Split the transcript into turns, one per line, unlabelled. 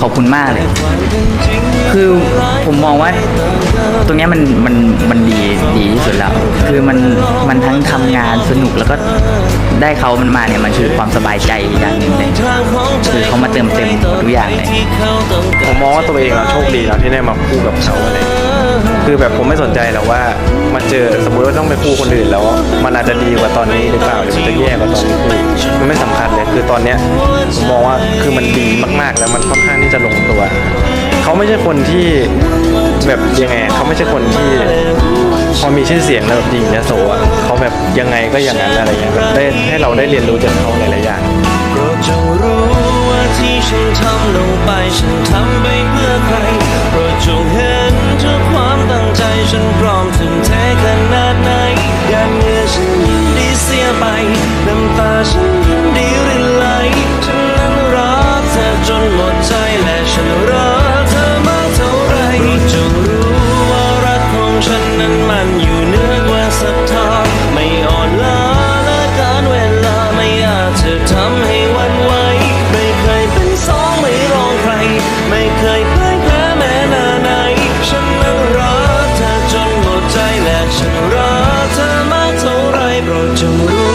ขอบคุณมากเลย คือผมมองว่าตรงนี้มันมันมันดีดีที่สุดแล้ว คือมันมันทั้งทำงานสนุกแล้วก็ได้เขามันมาเนี่ยมันคือความสบายใจอย่างหนึ่งเลยคือเขามาเติมเต็มทุกอย่างเลย
ผมมองว่าตัวเองเราโชคดีแล้วที่ได้มาคู่กับเขาเงี้ยคือแบบผมไม่สนใจหรอกว่า มาเจอ สมมุติว่าต้องไปคู่คนอื่นแล้ว มันอาจจะดีกว่าตอนนี้หรือเปล่าหรือมันจะแย่กว่าตอนนี้คือมันไม่สำคัญเลยคือตอนเนี้ยผมมองว่าคือมันดีมากๆ แล้วมันค่อนข้างที่จะลงตัว เขาไม่ใช่คนที่แบบยังไงเขาไม่ใช่คนที่พอมีชื่อเสียงแล้วแบบยิงยโสอะเขาแบบยังไงก็อย่างนั้นอะไรเงี้ยแบบได้ให้เราได้เรียนรู้จากเขาหลายๆอย่าง
โปรดจงรู้ว่าที่ฉันทำลงไปฉันทำไปเพื่อใคร ฉันยินดีรินไหลฉันนั้นรักเธอจนหมดใจและฉันรักเธอมากเท่าไรโปรดจงรู้ว่ารักของฉันนั้นมันอยู่เหนือกว่าศรัทธาไม่อ่อนล้าและการเวลาไม่อาจจะทำให้วันไหวไม่เคยเป็นสองไม่รองใคร ไม่เคยพ่ายแพ้แม้นาไหนฉันนั้นรักเธอจนหมดใจและฉันรักเธอมากเท่าไรโปรดจงรู้